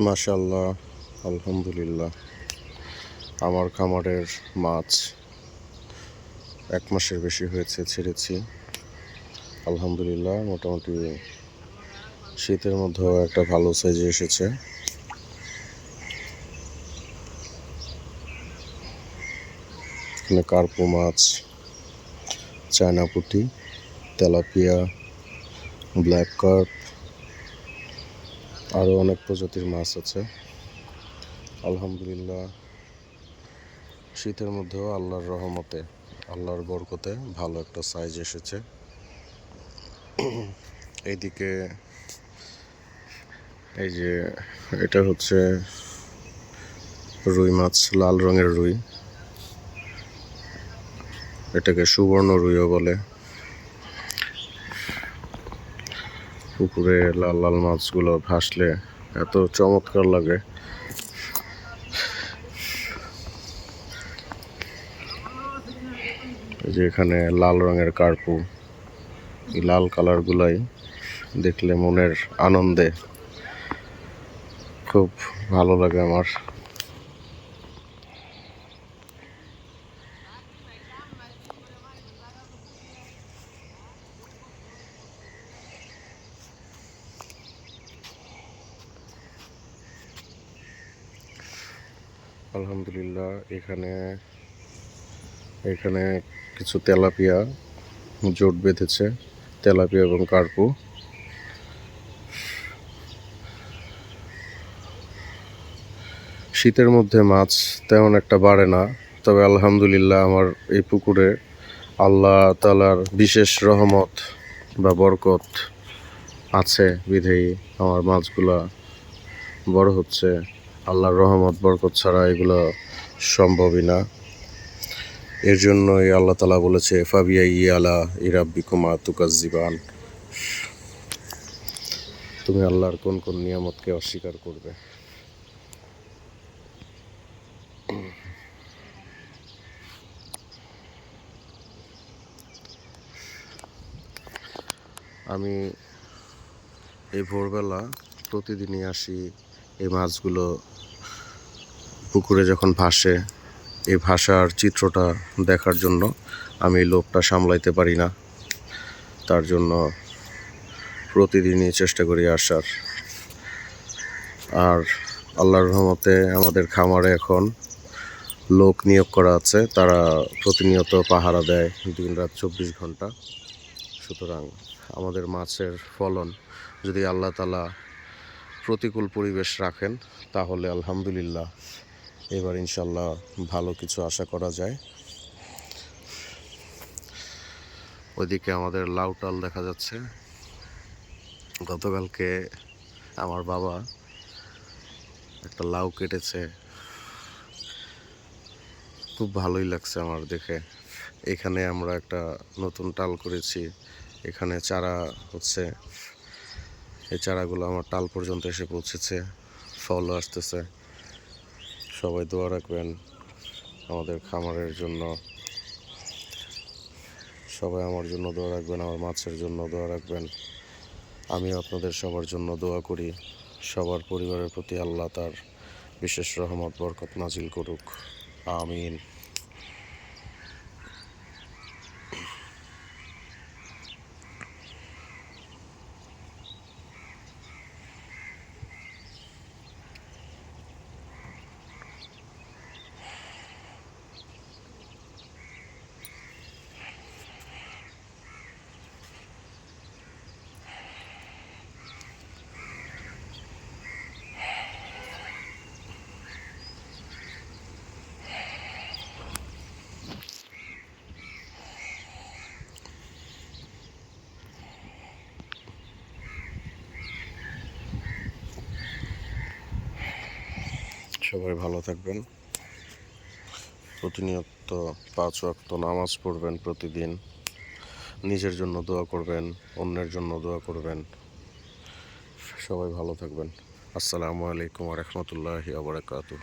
মাশাল্লাহ আলহামদুলিল্লাহ। আমার খামারের মাছ এক মাসের বেশি হয়েছে, ছেড়েছি। আলহামদুলিল্লাহ, মোটামুটি শীতের মধ্যেও একটা ভালো সাইজে এসেছে। এখানে কার্পো মাছ, চায়না পুঁটি, তেলাপিয়া ব্ল্যাক কার্প আরও অনেক প্রজাতির মাছ আছে। আলহামদুলিল্লাহ, শীতের মধ্যেও আল্লাহর রহমতে, আল্লাহর বরকতে ভালো একটা সাইজ এসেছে। এইদিকে এই যে এটা হচ্ছে রুই মাছ, লাল রঙের রুই। এটাকে সুবর্ণ রুইও বলে। পুকুরে লাল লাল মাছগুলো ভাসলে এত চমৎকার লাগে। যে এখানে লাল রঙের কার্পু, এই লাল কালারগুলাই দেখলে মনের আনন্দে খুব ভালো লাগে আমার। আলহামদুলিল্লাহ, এখানে এখানে কিছু তেলাপিয়া জোট বেঁধেছে, তেলাপিয়া এবং কার্পু। শীতের মধ্যে মাছ তেমন একটা বাড়ে না, তবে আলহামদুলিল্লাহ আমার এই পুকুরে আল্লাহ তালার বিশেষ রহমত বা বরকত আছে বিধেয়ী আমার মাছগুলা বড় হচ্ছে। আল্লাহর রহমত, বরকত ছাড়া এগুলো সম্ভবই না। এর জন্যই আল্লাহ তালা বলেছে ফাবিয়া ইয়ালা ইরাব্বিকুমা তুকাজিবান তুমি আল্লাহর কোন কোন নিয়ামতকে অস্বীকার করবে? আমি এই ভোরবেলা প্রতিদিনই আসি এই মাছগুলো পুকুরে যখন ভাসে, এই ভাষার চিত্রটা দেখার জন্য আমি লোভটা সামলাইতে পারি না। তার জন্য প্রতিদিনই চেষ্টা করি আসার। আর আল্লাহর রহমতে আমাদের খামারে এখন লোক নিয়োগ করা আছে, তারা প্রতিনিয়ত পাহারা দেয় দিন রাত চব্বিশ ঘণ্টা। সুতরাং আমাদের মাছের ফলন যদি আল্লাহ তালা প্রতিকূল পরিবেশ রাখেন, তাহলে আলহামদুলিল্লাহ এবার ইনশাল্লাহ ভালো কিছু আশা করা যায়। ওইদিকে আমাদের লাউ টাল দেখা যাচ্ছে। গতকালকে আমার বাবা একটা লাউ কেটেছে। খুব ভালোই লাগছে আমার দেখে। এখানে আমরা একটা নতুন টাল করেছি। এখানে চারা হচ্ছে। এই চারাগুলো আমার টাল পর্যন্ত এসে পৌঁছেছে, ফলও আসতেছে। সবাই দোয়া রাখবেন আমাদের খামারের জন্য। সবাই আমার জন্য দোয়া রাখবেন, আমার মাছের জন্য দোয়া রাখবেন। আমিও আপনাদের সবার জন্য দোয়া করি, সবার পরিবারের প্রতি আল্লাহ তার বিশেষ রহমত, বরকত নাজিল করুক। আমিন। সবাই ভালো থাকবেন। প্রতিনিয়ত পাঁচ ওয়াক্ত নামাজ পড়বেন প্রতিদিন। নিজের জন্য দোয়া করবেন, অন্যের জন্য দোয়া করবেন। সবাই ভালো থাকবেন। আসসালামু আলাইকুম রহমতুল্লাহ আবরাকাতুহ